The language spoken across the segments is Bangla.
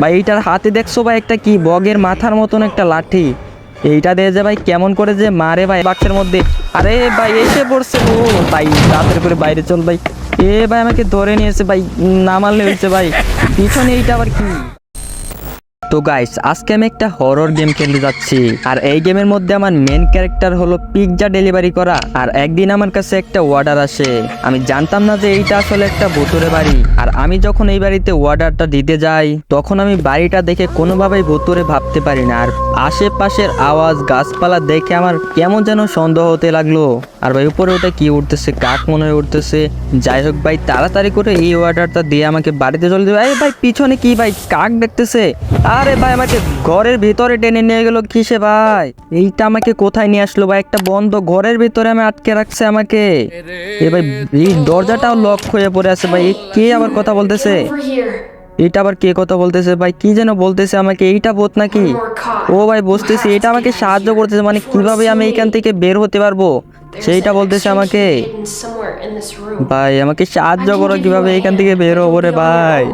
ভাই, এইটার হাতে দেখছ ভাই, একটা কি বগের মাথার মতন একটা লাঠি? এইটা দিয়ে যে ভাই কেমন করে যে মারে ভাই বাক্সের মধ্যে। আরে ভাই, এসে পড়ছে ও ভাই, রাতের করে বাইরে চল ভাই। এ ভাই, আমাকে ধরে নিয়েছে ভাই, না মারলে হয়েছে ভাই। পিছনে এইটা আবার কি? তো গাইস আজকে আমি একটা হরর গেম খেলতে যাচ্ছি। আর এই গেমের মধ্যে আমার মেন ক্যারেক্টার হলো পিৎজা ডেলিভারি করা। আর একদিন আমার কাছে একটা অর্ডার আসে। আমি জানতাম না যে এইটা আসলে একটা ভুতুরে বাড়ি। আর আমি যখন এই বাড়িতে অর্ডারটা দিতে যাই, তখন আমি বাড়িটা দেখে কোনোভাবেই ভুতুরে ভাবতে পারি না। আর আশেপাশের আওয়াজ, গাছপালা দেখে আমার কেমন যেন সন্দেহ হতে লাগল। আর ভাই, উপরে ওটা কি উঠতেছে, কাক মনে হয়ে উঠতেছে। যাই হোক ভাই, তাড়াতাড়ি করে এই অর্ডারটা দিয়ে আমাকে বাড়িতে চলে দেবে ভাই, পিছনে কি ভাই, কাক দেখতেছে? আরে ভাই, আমাকে ঘরের ভিতরে টেনে নিয়ে গেল কিসে ভাই? এইটা আমাকে কোথায় নিয়ে আসলো ভাই? একটা বন্ধ ঘরের ভিতরে আমি আটকে রাখছে আমাকে। এ ভাই, এই দরজাটাও লক হয়ে পড়ে আছে ভাই। কে আবার কথা বলতেছে? এটা আবার কে কথা বলতেছে ভাই? কি যেন বলতেছে আমাকে? এইটা বোধ নাকি? ও ভাই বুঝতেছি এটা আমাকে সাহায্য করতেছে। মানে কীভাবে আমি এখান থেকে বের হতে পারব? সেইটা বলতেছে আমাকে. ভাই, আমাকে সাহায্য করো কীভাবে এখান থেকে বের হব রে ভাই?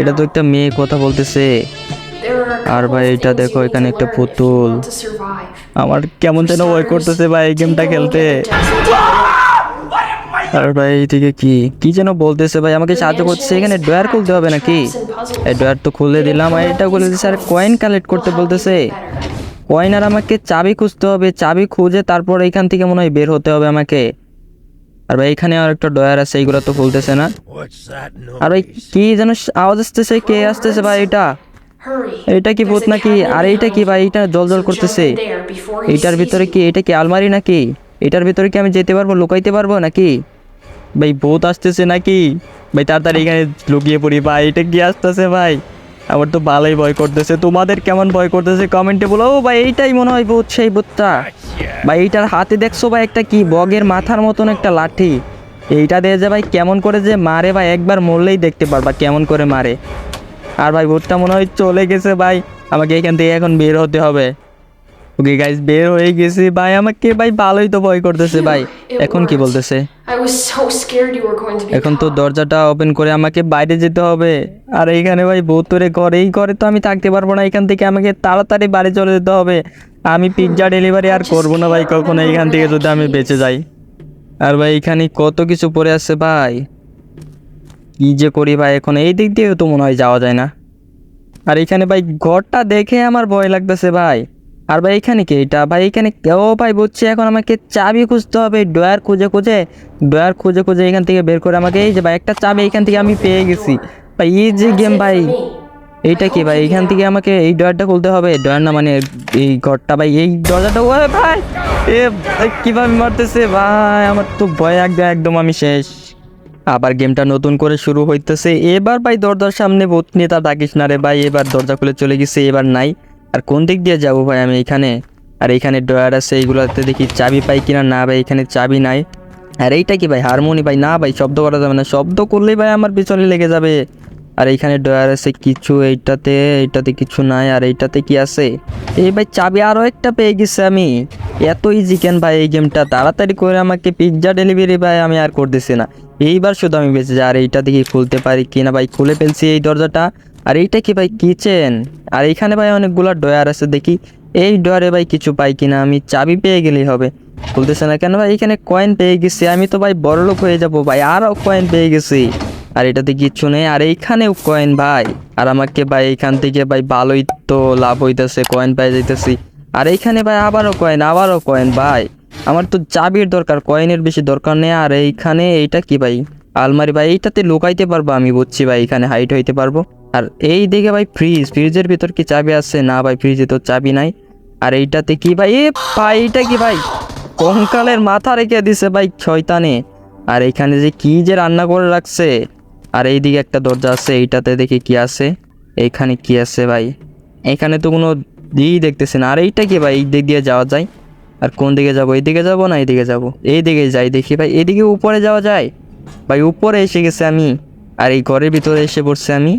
এটা তো একটা মেয়ে কথা বলতেছে। আর ভাই এটা দেখো এখানে একটা পুতুল. আমার কেমন যেন ভয় করতেছে ভাই এই গেমটা খেলতে। আর ভাই এইদিকে কি? কি যেন বলতেছে ভাই আমাকে সাহায্য করছে এখানে ডয়ার খুলতে হবে নাকি? এই ডয়ার তো খুলে দিলাম আর এটা খুলে দিচ্ছে আর কয়েন কালেক্ট করতে বলতেছে। কয়েন আর আমাকে চাবি খুঁজতে হবে চাবি খুঁজে তারপর এখান থেকে মনে হয় বের হতে হবে আমাকে। আর ভাই এখানে আর একটা ডয়ার আছে এইগুলো তো খুলতেছে না। আর ভাই কি যেন আওয়াজ আসতেছে কে আসতেছে ভাই এটা. এটা কি ভূত নাকি? আর এইটা কি ভাই? এটা জল জল করতেছে। এটার ভিতরে কি? এটা কি আলমারি নাকি? এটার ভিতরে কি আমি যেতে পারব লুকাইতে পারব নাকি? ভাই ভূত আসতেছে নাকি? ভাই তাড়াতাড়ি এখানে লুকিয়ে পড়ি। ভাই এটা কি আসতেছে ভাই? আমার তো ভালোই ভয় করতেছে। তোমাদের কেমন ভয় করতেছে কমেন্টে বলো। ও ভাই এইটাই মনে হয় ভূত সেই ভূতটা। ভাই এইটার হাতে দেখছ ভাই একটা কি বগের মাথার মতন একটা লাঠি। এইটা দিয়ে যে ভাই কেমন করে যে মারে ভাই একবার মরলেই দেখতে পারবা কেমন করে মারে। আর ভাই ভূতটা মনে হয় চলে গেছে ভাই। আমাকে এখান থেকে এখন বের হতে হবে। ওকে গাইস বের হয়ে গেছি ভাই। আমাকে ভাই ভালোই তো ভয় করতেছে ভাই। এখন কি বলতেছে? এখন তো দরজাটা ওপেন করে আমাকে বাইরে যেতে হবে। আর এইখানে ভাই ভূতরে ঘরে এই ঘরে তো আমি থাকতে পারব না। এখান থেকে আমাকে তাড়াতাড়ি বাড়ি চলে যেতে হবে। আমি পিৎজা ডেলিভারি আর করব না ভাই কখনো। এইখান থেকে যদি আমি বেঁচে যাই। আর ভাই এখানে কত কিছু পড়ে আছে ভাই। কি যে করি ভাই, এখন এই দিক দিয়ে তো মনে হয় যাওয়া যায় না। আর এখানে ভাই, ঘরটা দেখে আমার ভয় লাগতেছে ভাই। আর ভাই, এখানে কি এটা? ভাই, এখানে কেউ ভাই, বুঝছে, এখন আমাকে চাবি খুঁজতে হবে ডয়ার খুঁজে খুঁজে। ডয়ার খুঁজে খুঁজে এখান থেকে বের করে আমাকে, এই যে ভাই, একটা চাবি এখান থেকে আমি পেয়ে গেছি। ভাই এই যে গেম ভাই। এইটা কি ভাই? এখান থেকে আমাকে এই ডয়ারটা খুলতে হবে। ডয়ার না মানে এই ঘরটা ভাই, এই দরজাটা। ভাই, এ কীভাবে মারতেছে ভাই? আমার তো ভয় একদম একদম, আমি শেষ। আবার গেমটা নতুন করে শুরু হইতেছে। এবার ভাই দরজার সামনে ভূত নিয়ে তা ডাকিস না রে ভাই, এবার দরজা খুলে চলে গেছে, এবার নাই। আর কোন দিক দিয়ে যাব ভাই আমি এখানে? আর এখানে ডয়ার আছে এইগুলোতে দেখি চাবি পাই কিনা? না ভাই, এখানে চাবি নাই। আর এইটা কি ভাই, হারমোনি ভাই? না ভাই, শব্দ করা যাবে না। শব্দ করলেই ভাই আমার পিছনে লেগে যাবে। আর এইখানে ডয়ার আছে কিছু, এইটাতে এইটাতে কিছু নাই, আর এইটাতে কি আছে? এই ভাই, চাবি আরও একটা পেয়ে গেছি আমি। এত ইজি কেন ভাই এই গেমটা তাড়াতাড়ি করে আমাকে পিৎজা ডেলিভারি ভাই আমি আর করতেছি না। এইবার শুধু আমি বেঁচে যাই। আর এইটা দেখি খুলতে পারি কি না ভাই? খুলে ফেলছি এই দরজাটা। আর এইটা কি ভাই? কিচেন আর এইখানে ভাই অনেকগুলো ডয়ার আছে দেখি। এই ডয়ারে ভাই কিছু পাই কিনা? আমি চাবি পেয়ে গেলেই হবে। খুলতেছে না কেন ভাই? এখানে কয়েন পেয়ে গেছি। আমি তো ভাই বড়লোক হয়ে যাব ভাই। আরও কয়েন পেয়ে গেছি। আর এটাতে কিচ্ছু নেই। আর এইখানেও কয়েন ভাই। আর আমাকে ভাই এইখান থেকে ভাই ভালোই তো লাভ হইতেছে কয়েন পাই যাইতেছি। আর এইখানে ভাই আবারও কয়েন আবারও কয়েন ভাই। আমার তো চাবির দরকার কয়েনের বেশি দরকার নেই। আর এইখানে এইটা কি ভাই? আলমারি ভাই, এইটাতে লুকাইতে পারব আমি, বুঝছি ভাই এখানে হাইট হইতে পারব। আর এই দিকে ভাই ফ্রিজ ফ্রিজের ভিতর কি চাবি আছে? না ভাই ফ্রিজে তো চাবি নাই। আর এইটাতে কি ভাই? এ ভাই, এইটা কি ভাই? কঙ্কালের মাথা রেখে দিছে ভাই ছয়তানে আর এইখানে যে কি যে রান্না করে রাখছে। আর এইদিকে একটা দরজা আছে, এইটাতে দেখি কি আছে। এইখানে কি আছে ভাই? এখানে তো কোনো দিই দেখতেছে না। আর এইটা কি ভাই? এই দিক দিয়ে যাওয়া যায়। আর কোন দিকে যাব? এইদিকে যাব না এইদিকে যাব? এইদিকে যাই দেখি ভাই। এদিকে উপরে যাওয়া যায়? ভাই, উপরে এসে গেছে আমি। আর এই ঘরের ভিতরে এসে পড়ছে আমি।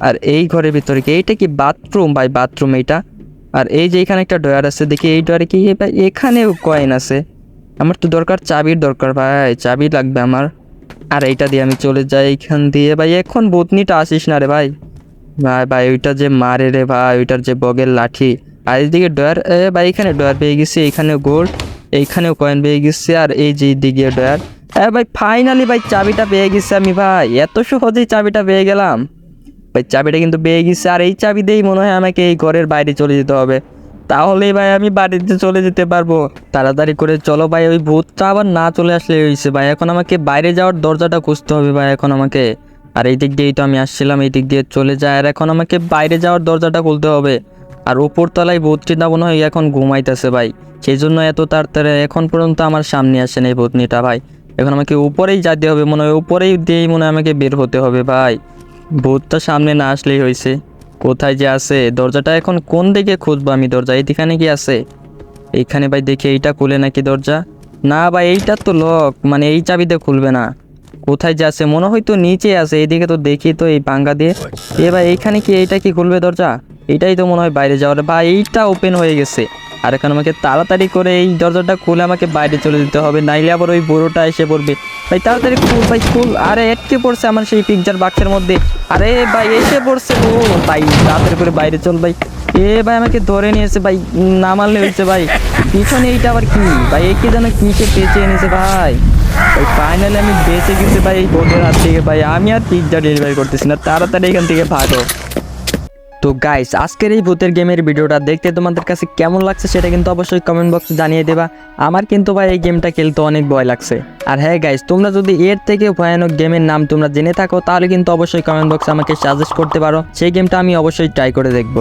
আর এই ঘরের ভিতরে কি? এইটা কি বাথরুম ভাই? বাথরুম এইটা। আর এই যে এখানে একটা ডয়ার আছে, দেখি এই ডয়ারে কি? ভাই, এখানেও কয়েন আছে। আমার তো দরকার চাবির দরকার ভাই। চাবি লাগবে আমার। আর এইটা দিয়ে আমি চলে যাই এইখান দিয়ে। ভাই, এখন বুতনিটা আসিস না রে ভাই। ভাই ভাই, ওইটা যে মারে রে ভাই, ওইটার যে বগের লাঠি। আর এইদিকে ডয়ার ভাই, এখানে ডয়ার পেয়ে গেছি এইখানে গোল্ড, এইখানেও কয়েন পেয়ে গেছি, আর এই যে দিকে ডয়ার। হ্যাঁ ভাই ফাইনালি ভাই, চাবিটা পেয়ে গেছি আমি ভাই, এত সহজেই চাবিটা পেয়ে গেলাম। ভাই, চাবিটা কিন্তু পেয়ে গেছি, আর এই চাবি দিয়েই মনে হয় আমাকে এই ঘরের বাইরে চলে যেতে হবে। তাহলেই ভাই আমি বাড়িতে চলে যেতে পারব। তাড়াতাড়ি করে চলো ভাই, ওই ভূতটা আবার না চলে আসলে হয়েছে ভাই। এখন আমাকে বাইরে যাওয়ার দরজাটা খুঁজতে হবে ভাই এখন আমাকে। আর এই দিক দিয়েই তো আমি আসছিলাম এই দিক দিয়ে চলে যায়। আর এখন আমাকে বাইরে যাওয়ার দরজাটা খুলতে হবে। আর উপর তলায় ভূতটিটা মনে হয় এখন ঘুমাইতেছে ভাই। সেই জন্য এত তাড়াতাড়ি এখন পর্যন্ত আমার সামনে আসে না এই ভূতনিটা ভাই। এখন আমাকে উপরেই যেতে হবে, মনে হয় উপরেই দিয়েই মনে হয় আমাকে বের হতে হবে ভাই। ভূতটা সামনে না আসলেই হয়েছে কোথায় যে আছে? দরজাটা এখন কোন দিকে খুঁজবো আমি? দরজা এইখানে কি আছে? এইখানে ভাই দেখি এইটা খুলে নাকি দরজা? না ভাই, এইটা তো লক মানে এই চাবিতে খুলবে না। কোথায় যে আছে? মনে হয় তো নিচে আছে, এইদিকে তো দেখি তো এই পাঙ্গা দিয়ে। এ ভাই, এইখানে কি, এইটা কি খুলবে দরজা? এটাই তো মনে হয় বাইরে যাওয়ার। বা এইটা ওপেন হয়ে গেছে। আর এখন আমাকে তাড়াতাড়ি করে এই দরজাটা খুলে আমাকে বাইরে চলে যেতে হবে, নাইলে আবার ওই বড়োটা এসে পড়বে। ভাই, তাড়াতাড়ি খুল, ভাই, খুল। আরে, এটকে পড়ছে আমার সেই পিকচার বাক্সের মধ্যে। আরে, ভাই, এসে পড়ছে ও। ভাই, তাড়াতাড়ি করে বাইরে চল, ভাই। এ, ভাই, আমাকে ধরে নিয়েছে, ভাই না মারলে হয়েছে, ভাই। পিছনে এইটা আবার কি? ভাই এই কি যেন কিসে পেঁচে এনেছে, ভাই? ভাই ফাইনালি আমি বেঁচে গেছি, ভাই, এই বোর্ডের হাত থেকে, ভাই। আমি আর পিৎজা ডেলিভারি করতেছি না। তাড়াতাড়ি এখান থেকে ভাগো। তো গাইস আজকের এই ভূতের গেমের ভিডিওটা দেখতে তোমাদের কাছে কেমন লাগছে সেটা কিন্তু অবশ্যই কমেন্ট বক্সে জানিয়ে দেবা। আমার কিন্তু ভাই এই গেমটা খেলতে অনেক ভয় লাগছে। আর হ্যাঁ গাইস তোমরা যদি এর থেকে ভয়ানক গেমের নাম তোমরা জেনে থাকো, তাহলে কিন্তু অবশ্যই কমেন্ট বক্সে আমাকে সাজেস্ট করতে পারো। সেই গেমটা আমি অবশ্যই ট্রাই করে দেখব।